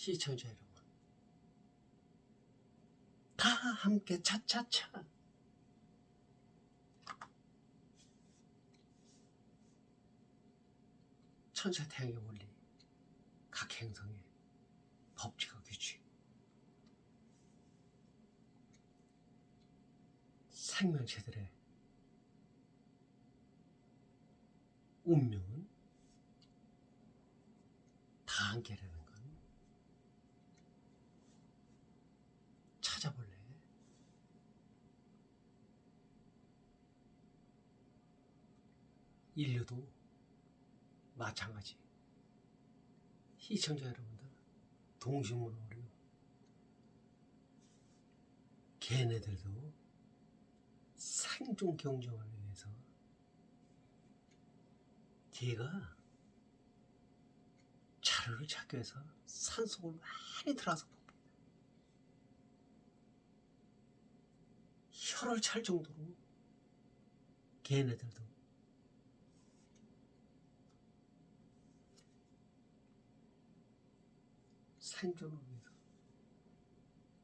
시청자 여러분. 다 함께 차차차. 천사 태양의 원리 각 행성의 법칙과 규칙. 생명체들의 운명은 다 함께라는 건 찾아볼래? 인류도 마찬가지. 시청자 여러분들, 동식물어류, 걔네들도 생존 경쟁을 위해서 걔가 자료를 찾기 위해서 산속을 많이 들어서 봅니다. 혀를 찰 정도로 걔네들도 위해서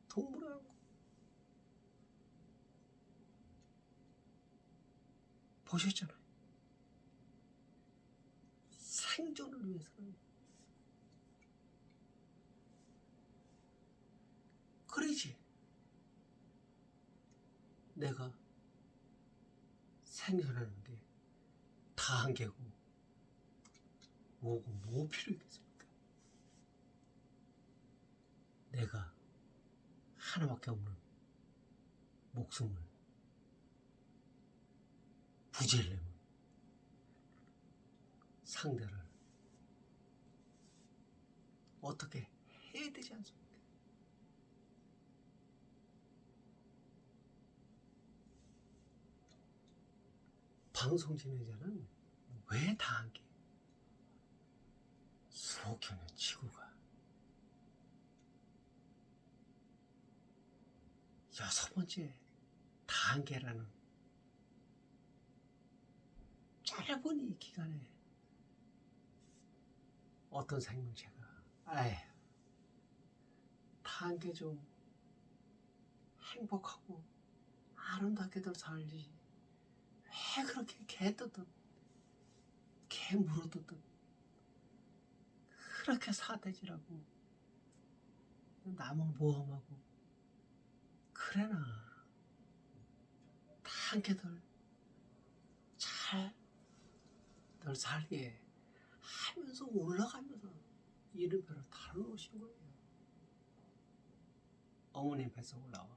동물하고 보셨잖아요. 생존을 위해서는 그러지. 내가 생존하는 게다 한계고 뭐고 뭐 필요했겠습니까? 내가 하나밖에 없는 목숨을 부지려면 상대를 어떻게 해야 되지 않습니까? 방송 진행자는 왜 다 함께 개는 지구가 여섯 번째 다 함께라는 짧은 이 기간에 어떤 생명체가 아휴 다 함께 좀 행복하고 아름답게들 살지 왜 그렇게 개 뜯듯 개 물어뜯듯 그렇게 사대질하고 남을 모험하고 그래나 다 함께들 잘들 살게 하면서 올라가면서 이름표를 달아놓으신 거예요. 어머님 뱃속 올라와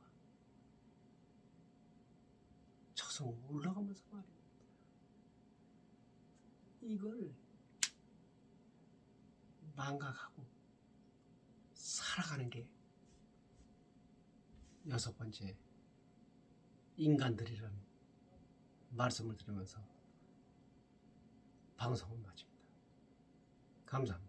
저승 올라가면서 말입니다. 이걸 망각하고 살아가는 게 여섯 번째 인간들이라는 말씀을 드리면서 방송을 마칩니다. 감사합니다.